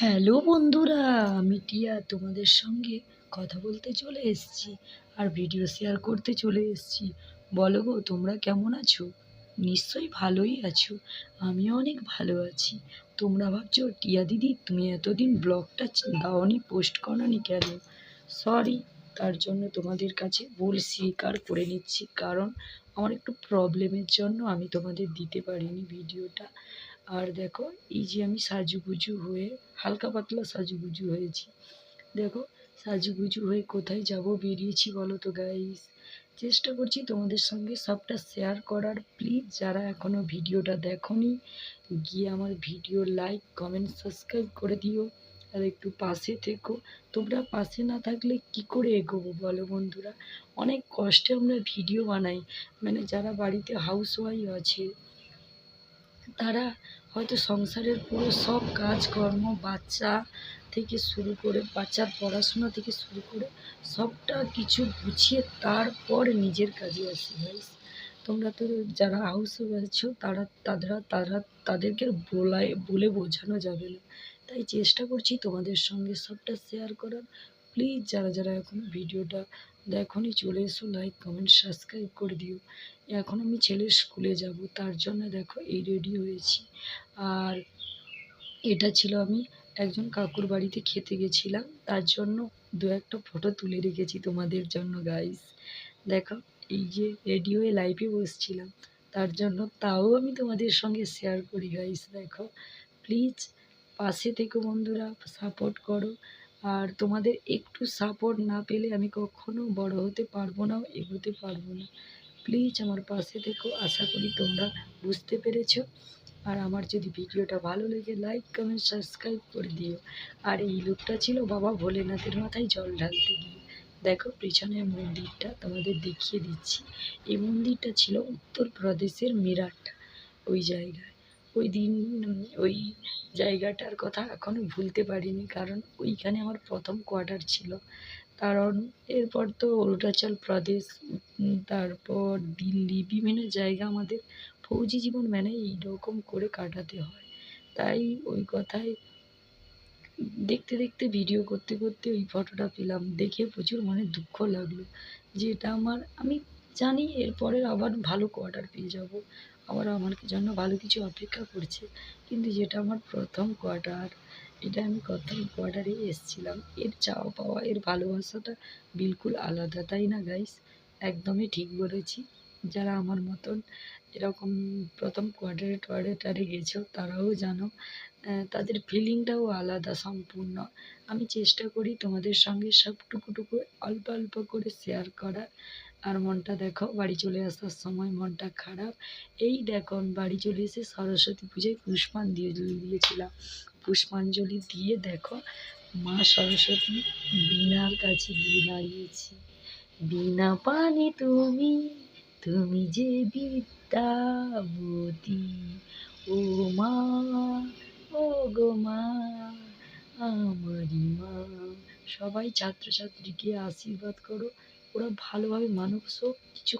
Hello বন্ধুরা, আমি টিয়া তোমাদের সঙ্গে কথা বলতে চলে এসেছি আর ভিডিও শেয়ার করতে চলে এসেছি। বলো গো, তোমরা কেমন আছো? নিশ্চয়ই ভালোই আছো আমি অনেক ভালো আছি। তোমরা ভাবছ, টিয়া দিদি, তুমি এতদিন ব্লগটা দাওনি পোস্ট করনি কেন? সরি তার জন্য তোমাদের কাছে ভুল স্বীকার করে নিচ্ছি। কারণ আমার একটু প্রবলেমের জন্য আমি তোমাদের দিতে পারিনি ভিডিওটা। আর দেখো, এই যে আমি সাজুগুজু হয়ে, হালকা পাতলা সাজুগুজু হয়েছি। দেখো, সাজুগুজু হয়ে কোথায় যাব বেরিয়েছি বলো তো গাইস চেষ্টা করছি তোমাদের সঙ্গে সবটা শেয়ার করার। প্লিজ যারা এখনও ভিডিওটা দেখোনি, গিয়ে আমার ভিডিও লাইক কমেন্ট সাবস্ক্রাইব করে দিও। আর একটু পাশে থেকো। তোমরা পাশে না থাকলে কি করে এগোবো বলো বন্ধুরা? অনেক কষ্টে আমরা ভিডিও বানাই। মানে যারা বাড়িতে হাউস ওয়াইফ আছে, তারা হয়তো সংসারের পুরো সব কাজকর্ম, বাচ্চা থেকে শুরু করে, বাচ্চার পড়াশোনা থেকে শুরু করে সবটা কিছু গুছিয়ে তারপর নিজের কাজে আসি গাইস তোমরা তো যারা হাউস আছো, তারা তারা তারা তাদেরকে বলায় বলে বোঝানো যাবে না। তাই চেষ্টা করছি তোমাদের সঙ্গে সবটা শেয়ার করার। প্লিজ যারা যারা এখন ভিডিওটা দেখনি, চলে এসো লাইক কমেন্ট সাবস্ক্রাইব করে দিও। এখন আমি ছেলের স্কুলে যাব, তার জন্য দেখো এই রেডি হয়েছি। আর এটা ছিল আমি একজন কাকুর বাড়িতে খেতে গেছিলাম, তার জন্য দু একটা ফটো তুলে রেখেছি তোমাদের জন্য গাইস দেখো। এই যে রেডি হয়ে লাইভে বসছিলাম, তার জন্য তাও আমি তোমাদের সঙ্গে শেয়ার করি গাইস দেখো। প্লিজ পাশে থেকে বন্ধুরা সাপোর্ট করো। আর তোমাদের একটু সাপোর্ট না পেলে আমি কখনো বড় হতে পারব না, এগোতে পারব না। প্লিজ আমার পাশে থেকো, আশা করি তোমরা বুঝতে পেরেছ। আর আমার যদি ভিডিওটা ভালো লেগে লাইক কমেন্ট সাবস্ক্রাইব করে দিও। আর এই লুকটা ছিল বাবা ভোলেনাথের মাথায় জল ঢালতে গিয়ে। দেখো পিছনের মন্দিরটা তোমাদের দেখিয়ে দিচ্ছি। এই মন্দিরটা ছিল উত্তরপ্রদেশের মিরাট ওই জায়গায়। ওই দিন, ওই জায়গাটার কথা এখনও ভুলতে পারিনি কারণ ওইখানে আমার প্রথম কোয়ার্টার ছিল। কারণ এরপর তো অরুণাচল প্রদেশ, তারপর দিল্লি বিভিন্ন জায়গা আমাদের ফৌজি জীবন মানে এইরকম করে কাটাতে হয়। তাই ওই কথায় দেখতে দেখতে ভিডিও করতে করতে ওই ফটোটা পেলাম। দেখে প্রচুর মনে দুঃখ লাগল যে এটা আমার, আমি জানি এরপরে আবার ভালো কোয়ার্টার পেয়ে যাব। আবার আমার জন্য ভালো কিছু অপেক্ষা করছে। কিন্তু যেটা আমার প্রথম কোয়ার্টার এটা আমি প্রথম কোয়ার্টারে এসেছিলাম। এর চাওয়া পাওয়া, এর ভালোবাসাটা বিলকুল আলাদা, তাই না গাইস একদমই ঠিক বলেছি। যারা আমার মতন এরকম প্রথম কোয়ার্টারে টোয়ার্টারে গেছো, তারাও জানো তাদের ফিলিংটাও আলাদা সম্পূর্ণ। আমি চেষ্টা করি তোমাদের সঙ্গে সব টুকু অল্প অল্প করে শেয়ার করার। আর মনটা দেখো, বাড়ি চলে আসার সময় মনটা খারাপ। এই দেখো বাড়ি চলে এসে সরস্বতী পুজোয় পুষ্পাঞ্জলি দিয়েছিলাম। পুষ্পাঞ্জলি দিয়ে দেখো, মা সরস্বতী বীণার কাছে গিয়ে দাঁড়িয়েছি। বিনা পানি তুমি তুমি যে বিদ্যাবতী, ও মা ও গো মা। আমারি মা সবাই ছাত্রছাত্রীকে আশীর্বাদ করো ওরা ভালোভাবে মানুষ হোক কিছু